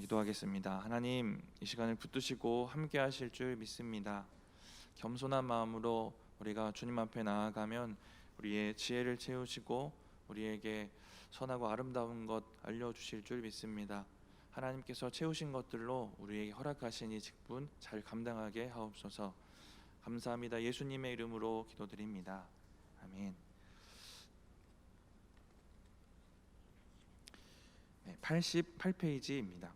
기도하겠습니다. 하나님 이 시간을 붙드시고 함께 하실 줄 믿습니다. 겸손한 마음으로 우리가 주님 앞에 나아가면 우리의 지혜를 채우시고 우리에게 선하고 아름다운 것 알려 주실 줄 믿습니다. 하나님께서 채우신 것들로 우리에게 허락하신 이 직분 잘 감당하게 하옵소서. 감사합니다. 예수님의 이름으로 기도드립니다. 아멘. 네, 88페이지입니다.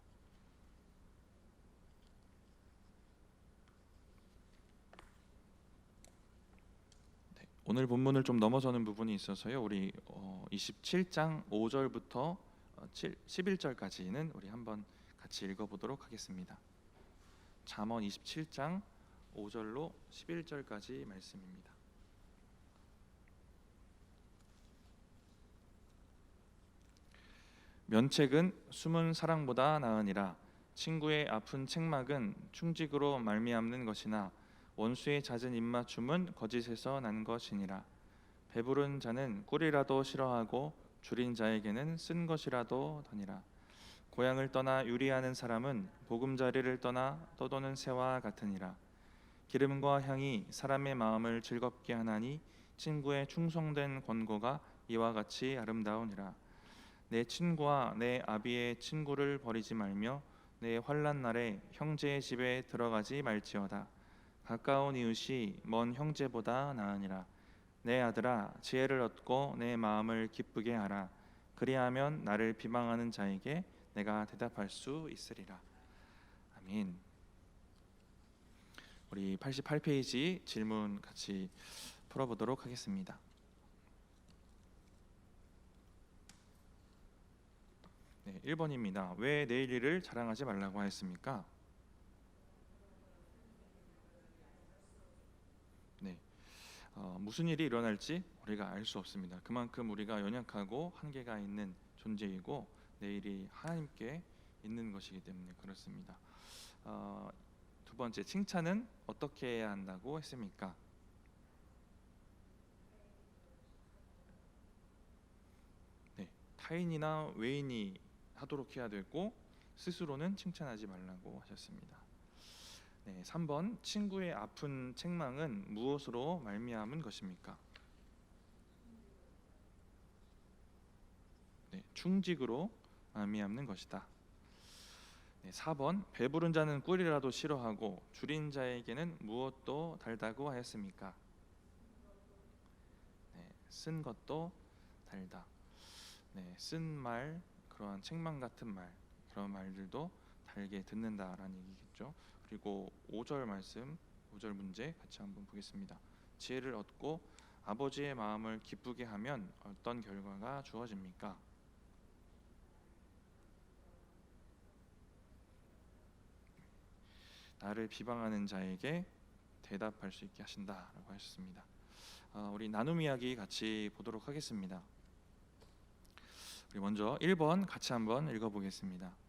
네, 오늘 본문을 좀 넘어서는 부분이 있어서요. 우리 어, 27장 5절부터 어, 7, 11절까지는 우리 한번 같이 읽어보도록 하겠습니다. 잠언 27장 5절로 11절까지 말씀입니다. 면책은 숨은 사랑보다 나으니라 친구의 아픈 책망은 충직으로 말미암는 것이나 원수의 잦은 입맞춤은 거짓에서 난 것이니라. 배부른 자는 꿀이라도 싫어하고 줄인 자에게는 쓴 것이라도 더니라. 고향을 떠나 유리하는 사람은 보금자리를 떠나 떠도는 새와 같으니라. 기름과 향이 사람의 마음을 즐겁게 하나니 친구의 충성된 권고가 이와 같이 아름다우니라. 내 친구와 내 아비의 친구를 버리지 말며 내 환난 날에 형제의 집에 들어가지 말지어다 가까운 이웃이 먼 형제보다 나으니라. 내 아들아 지혜를 얻고 내 마음을 기쁘게 하라. 그리하면 나를 비방하는 자에게 내가 대답할 수 있으리라. 아멘. 우리 88페이지 질문 같이 풀어보도록 하겠습니다. 네, 1번입니다. 왜 내일 일을 자랑하지 말라고 하였습니까? 네, 어, 무슨 일이 일어날지 우리가 알 수 없습니다. 그만큼 우리가 연약하고 한계가 있는 존재이고 내일이 하나님께 있는 것이기 때문에 그렇습니다. 어, 두 번째 칭찬은 어떻게 해야 한다고 했습니까? 네, 타인이나 외인이 하도록 해야 되고 스스로는 칭찬하지 말라고 하셨습니다. 네, 3번 친구의 아픈 책망은 무엇으로 말미암은 것입니까? 네, 충직으로 말미암는 것이다. 네, 4번 배부른 자는 꿀이라도 싫어하고 줄인 자에게는 무엇도 달다고 하였습니까? 네, 쓴 것도 달다. 네, 쓴 말 그러한 책망 같은 말 그런 말들도 달게 듣는다라는 얘기겠죠. 그리고 5절 말씀, 5절 문제 같이 한번 보겠습니다. 지혜를 얻고 아버지의 마음을 기쁘게 하면 어떤 결과가 주어집니까? 나를 비방하는 자에게 대답할 수 있게 하신다라고 하셨습니다. 아, 우리 나눔 이야기 같이 보도록 하겠습니다. 우리 먼저 1번 같이 한번 읽어보겠습니다.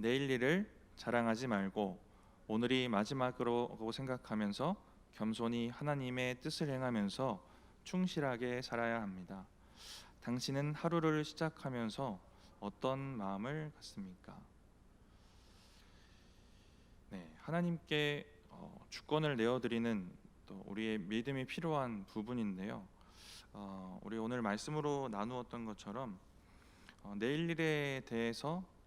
내일 일을 자랑하지 말고 오늘이 마지막으로 생각하면서 겸손히 하나님의 뜻을 행하면서 충실하게 살아야 합니다. 당신은 하루를 시작하면서 어떤 마음을 갖습니까? 네, 하나님께 어, 주권을 내어드리는 또 우리의 믿음이 필요한 부분인데요. 어, 우리 오늘 말씀으로 나누었던 것처럼 어, 내일 일에 대해서 어,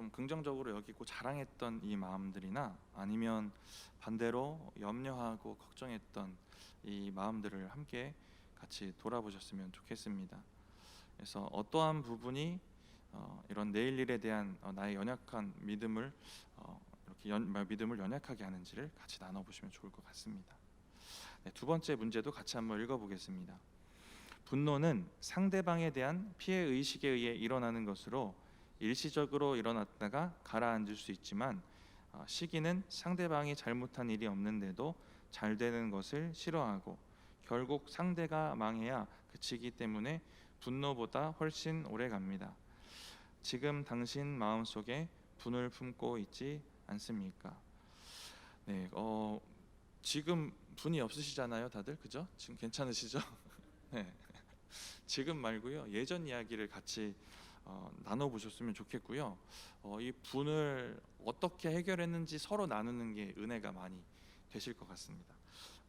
좀 긍정적으로 여기고 자랑했던 이 마음들이나 아니면 반대로 염려하고 걱정했던 이 마음들을 함께 같이 돌아보셨으면 좋겠습니다. 그래서 어떠한 부분이 어, 이런 내일 일에 대한 어, 나의 연약한 믿음을 어, 이렇게 연, 믿음을 연약하게 하는지를 같이 나눠보시면 좋을 것 같습니다. 네, 두 번째 문제도 같이 한번 읽어보겠습니다. 분노는 상대방에 대한 피해 의식에 의해 일어나는 것으로 일시적으로 일어났다가 가라앉을 수 있지만 어, 시기는 상대방이 잘못한 일이 없는데도 잘 되는 것을 싫어하고 결국 상대가 망해야 그치기 때문에 분노보다 훨씬 오래 갑니다. 지금 당신 마음 속에 분을 품고 있지 않습니까? 네, 어, 지금 분이 없으시잖아요, 다들 그죠? 지금 괜찮으시죠? 네. 지금 말고요. 예전 이야기를 같이 어, 나눠보셨으면 좋겠고요. 어, 이 분을 어떻게 해결했는지 서로 나누는 게 은혜가 많이 되실 것 같습니다.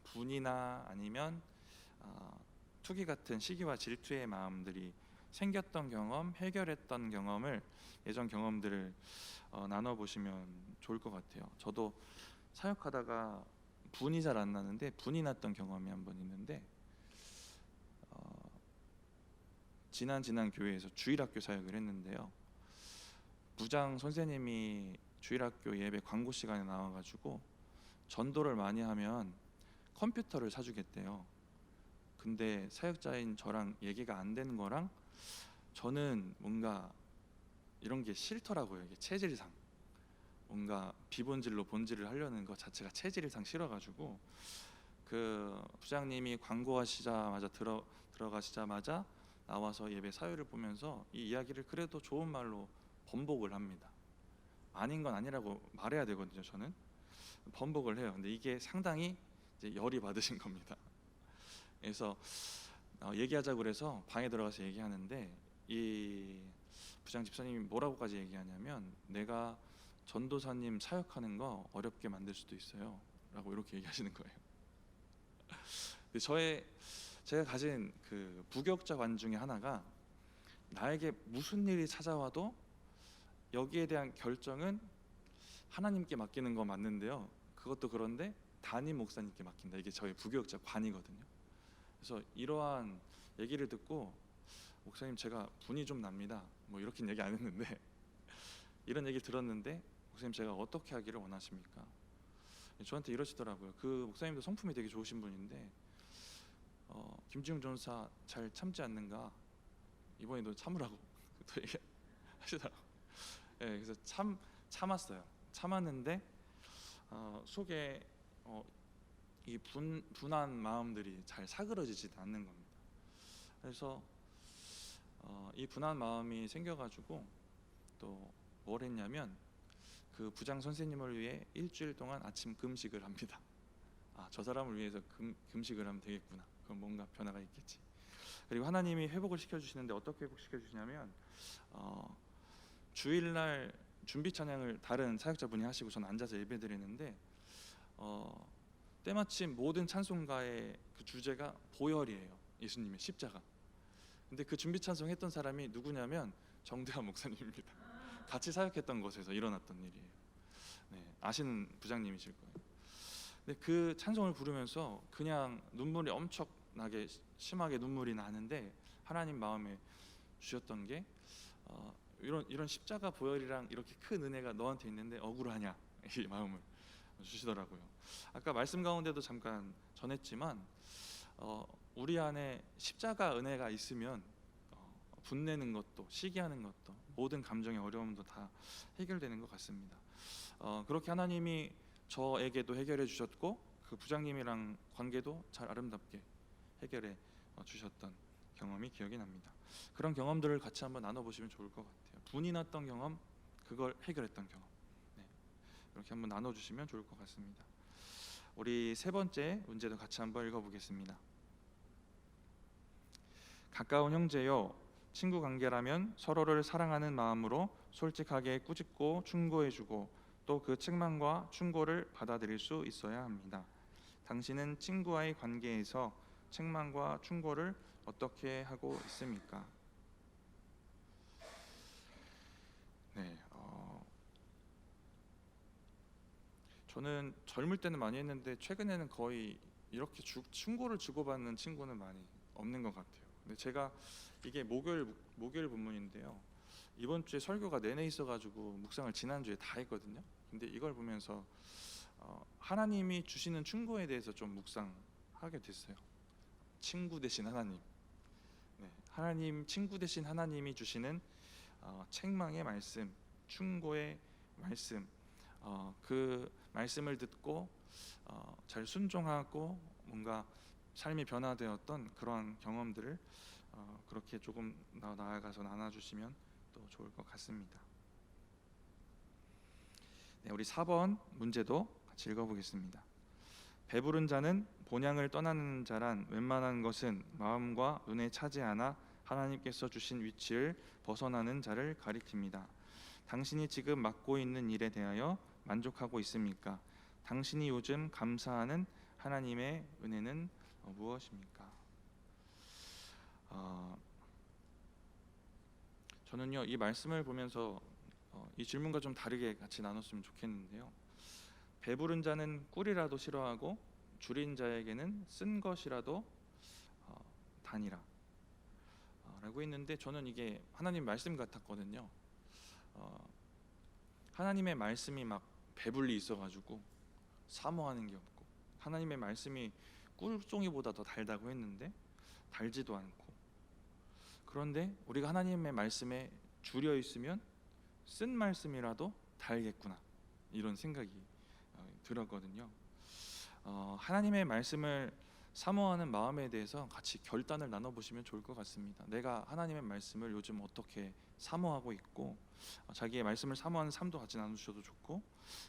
분이나 아니면 어, 투기 같은 시기와 질투의 마음들이 생겼던 경험, 해결했던 경험을 예전 경험들을 어, 나눠보시면 좋을 것 같아요. 저도 사역하다가 분이 잘 안 나는데 분이 났던 경험이 한 번 있는데 어, 지난 지난 교회에서 주일학교 사역을 했는데요. 부장 선생님이 주일학교 예배 광고 시간에 나와가지고 전도를 많이 하면 컴퓨터를 사주겠대요. 근데 사역자인 저랑 얘기가 안 되는 거랑 저는 뭔가 이런 게 싫더라고요. 이게 체질상 뭔가 비본질로 본질을 하려는 것 자체가 체질상 싫어가지고 그 부장님이 광고하시자마자 들어 들어가시자마자 나와서 예배 사회를 보면서 이 이야기를 그래도 좋은 말로 번복을 합니다. 아닌 건 아니라고 말해야 되거든요. 저는 번복을 해요. 근데 이게 상당히 열이 받으신 겁니다. 그래서 어, 얘기하자고 그래서 방에 들어가서 얘기하는데 이 부장 집사님이 뭐라고까지 얘기하냐면 내가 전도사님 사역하는 거 어렵게 만들 수도 있어요라고 이렇게 얘기하시는 거예요. 근데 저의 제가 가진 그 부격자 관 중에 하나가 나에게 무슨 일이 찾아와도 여기에 대한 결정은 하나님께 맡기는 거 맞는데요. 그것도 그런데 담임 목사님께 맡긴다. 이게 저의 부교육자 관이거든요. 그래서 이러한 얘기를 듣고 목사님 제가 분이 좀 납니다. 뭐 이렇게 얘기 안 했는데 이런 얘기 들었는데 목사님 제가 어떻게 하기를 원하십니까? 저한테 이러시더라고요. 그 목사님도 성품이 되게 좋으신 분인데 어, 김지웅 전사 잘 참지 않는가? 이번에도 참으라고 또 얘기하시더라고. 예, 그래서 참 참았어요. 참았는데 어, 속에 어, 이 분, 분한 마음들이 잘 사그러지지 않는 겁니다. 그래서 어, 이 분한 마음이 생겨가지고 또 뭘 했냐면 그 부장 선생님을 위해 일주일 동안 아침 금식을 합니다. 아, 저 사람을 위해서 금, 금식을 하면 되겠구나. 그럼 뭔가 변화가 있겠지. 그리고 하나님이 회복을 시켜 주시는데 어떻게 회복시켜 주시냐면 어, 주일날 준비 찬양을 다른 사역자분이 하시고 저는 앉아서 예배드리는데 어, 때마침 모든 찬송가의 그 주제가 보혈이에요. 예수님의 십자가. 근데 그 준비 찬송 했던 사람이 누구냐면 정대환 목사님입니다. 같이 사역했던 곳에서 일어났던 일이에요. 네, 아시는 부장님이실 거예요. 근데 그 찬송을 부르면서 그냥 눈물이 엄청나게 심하게 눈물이 나는데 하나님 마음에 주셨던 게 어, 이런 이런 십자가 보혈이랑 이렇게 큰 은혜가 너한테 있는데 억울하냐 이 마음을 주시더라고요. 아까 말씀 가운데도 잠깐 전했지만 어, 우리 안에 십자가 은혜가 있으면 어, 분내는 것도 시기하는 것도 모든 감정의 어려움도 다 해결되는 것 같습니다. 어, 그렇게 하나님이 저에게도 해결해 주셨고 그 부장님이랑 관계도 잘 아름답게 해결해 어, 주셨던 경험이 기억이 납니다. 그런 경험들을 같이 한번 나눠보시면 좋을 것 같아요. 분이 났던 경험, 그걸 해결했던 경험. 네. 이렇게 한번 나눠주시면 좋을 것 같습니다. 우리 세 번째 문제도 같이 한번 읽어보겠습니다. 가까운 형제요, 친구 관계라면 서로를 사랑하는 마음으로 솔직하게 꾸짖고 충고해주고 또 그 책망과 충고를 받아들일 수 있어야 합니다. 당신은 친구와의 관계에서 책망과 충고를 어떻게 하고 있습니까? 네, 어, 저는 젊을 때는 많이 했는데 최근에는 거의 이렇게 주, 충고를 주고받는 친구는 많이 없는 것 같아요. 근데 제가 이게 목요일 목요일 본문인데요. 이번 주에 설교가 내내 있어가지고 묵상을 지난 주에 다 했거든요. 근데 이걸 보면서 어, 하나님이 주시는 충고에 대해서 좀 묵상하게 됐어요. 친구 대신 하나님. 네, 하나님 친구 대신 하나님이 주시는 어, 책망의 말씀, 충고의 말씀, 어, 그 말씀을 듣고 어, 잘 순종하고 뭔가 삶이 변화되었던 그러한 경험들을 어, 그렇게 조금 나, 나아가서 나눠주시면 또 좋을 것 같습니다. 네, 우리 4번 문제도 같이 읽어보겠습니다. 배부른 자는 본향을 떠나는 자란 웬만한 것은 마음과 눈에 차지 않아 하나님께서 주신 위치를 벗어나는 자를 가리킵니다. 당신이 지금 맡고 있는 일에 대하여 만족하고 있습니까? 당신이 요즘 감사하는 하나님의 은혜는 어, 무엇입니까? 어, 저는요 이 말씀을 보면서 어, 이 질문과 좀 다르게 같이 나눴으면 좋겠는데요. 배부른 자는 꿀이라도 싫어하고 줄인 자에게는 쓴 것이라도 어, 다니라. 어, 라고 했는데 저는 이게 하나님 말씀 같았거든요. 어, 하나님의 말씀이 막 배불리 있어가지고 사모하는 게 없고 하나님의 말씀이 꿀송이보다 더 달다고 했는데 달지도 않고 그런데 우리가 하나님의 말씀에 줄여 있으면 쓴 말씀이라도 달겠구나 이런 생각이 어, 들었거든요. 어, 하나님의 말씀을 사모하는 마음에 대해서 같이 결단을 나눠 보시면 좋을 것 같습니다. 내가 하나님의 말씀을 요즘 어떻게 사모하고 있고 어, 자기의 말씀을 사모하는 삶도 같이 나누셔도 좋고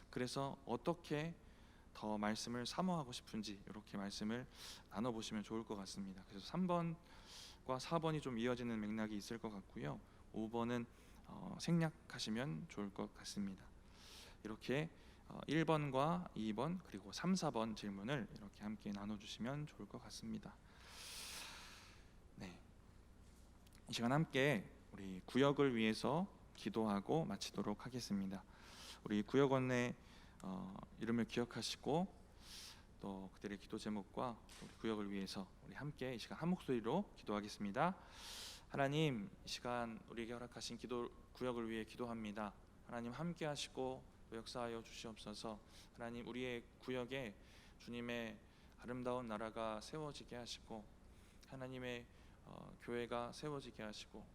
그래서 어떻게 더 말씀을 사모하고 싶은지 이렇게 말씀을 나눠 보시면 좋을 것 같습니다. 그래서 3번과 4번이 좀 이어지는 맥락이 있을 것 같고요. 5번은 어, 생략하시면 좋을 것 같습니다. 이렇게 어, 1번과 2번 그리고 3, 4번 질문을 이렇게 함께 나눠주시면 좋을 것 같습니다. 네, 이 시간 함께 우리 구역을 위해서 기도하고 마치도록 하겠습니다. 우리 구역원의 어, 이름을 기억하시고 또 그들의 기도 제목과 우리 구역을 위해서 우리 함께 이 시간 한 목소리로 기도하겠습니다. 하나님 이 시간 우리에게 허락하신 기도 구역을 위해 기도합니다. 하나님 함께 하시고 또 역사하여 주시옵소서. 하나님 우리의 구역에 주님의 아름다운 나라가 세워지게 하시고 하나님의 어, 교회가 세워지게 하시고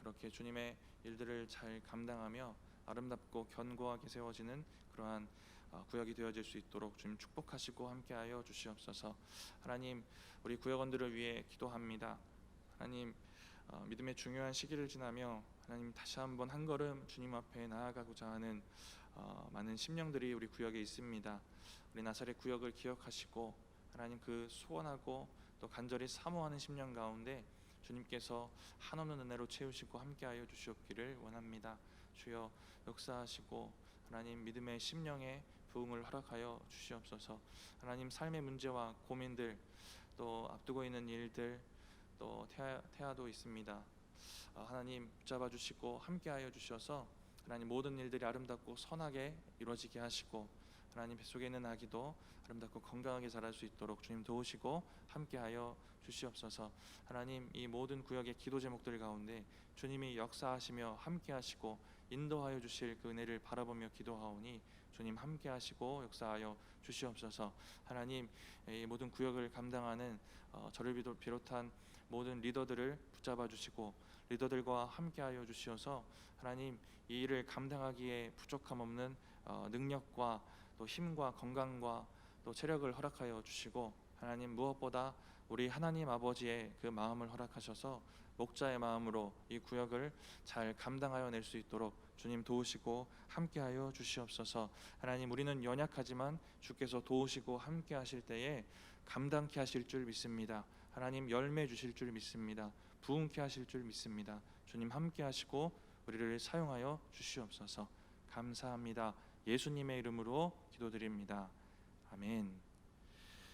그렇게 주님의 일들을 잘 감당하며 아름답고 견고하게 세워지는 그러한 어, 구역이 되어질 수 있도록 주님 축복하시고 함께하여 주시옵소서. 하나님 우리 구역원들을 위해 기도합니다. 하나님 어, 믿음의 중요한 시기를 지나며 하나님 다시 한번 한 걸음 주님 앞에 나아가고자 하는 어, 많은 심령들이 우리 구역에 있습니다. 우리 나사렛 구역을 기억하시고 하나님 그 소원하고 또 간절히 사모하는 심령 가운데 주님께서 한없는 은혜로 채우시고 함께하여 주시옵기를 원합니다. 주여 역사하시고 하나님 믿음의 심령에 부흥을 허락하여 주시옵소서. 하나님 삶의 문제와 고민들 또 앞두고 있는 일들 또 태아, 태아도 있습니다. 어, 하나님 붙잡아 주시고 함께하여 주셔서 하나님 모든 일들이 아름답고 선하게 이루어지게 하시고 하나님 뱃속에 있는 아기도 아름답고 건강하게 자랄 수 있도록 주님 도우시고 함께하여 주시옵소서. 하나님 이 모든 구역의 기도 제목들 가운데 주님이 역사하시며 함께하시고 인도하여 주실 그 은혜를 바라보며 기도하오니 주님 함께하시고 역사하여 주시옵소서. 하나님 이 모든 구역을 감당하는 어, 저를 비롯한 모든 리더들을 붙잡아 주시고 리더들과 함께하여 주시어서 하나님 이 일을 감당하기에 부족함 없는 어, 능력과 또 힘과 건강과 또 체력을 허락하여 주시고 하나님 무엇보다 우리 하나님 아버지의 그 마음을 허락하셔서 목자의 마음으로 이 구역을 잘 감당하여 낼 수 있도록 주님 도우시고 함께하여 주시옵소서. 하나님 우리는 연약하지만 주께서 도우시고 함께하실 때에 감당케 하실 줄 믿습니다. 하나님 열매 주실 줄 믿습니다. 부흥케 하실 줄 믿습니다. 주님 함께 하시고 우리를 사용하여 주시옵소서. 감사합니다. 예수님의 이름으로 기도드립니다. 아멘.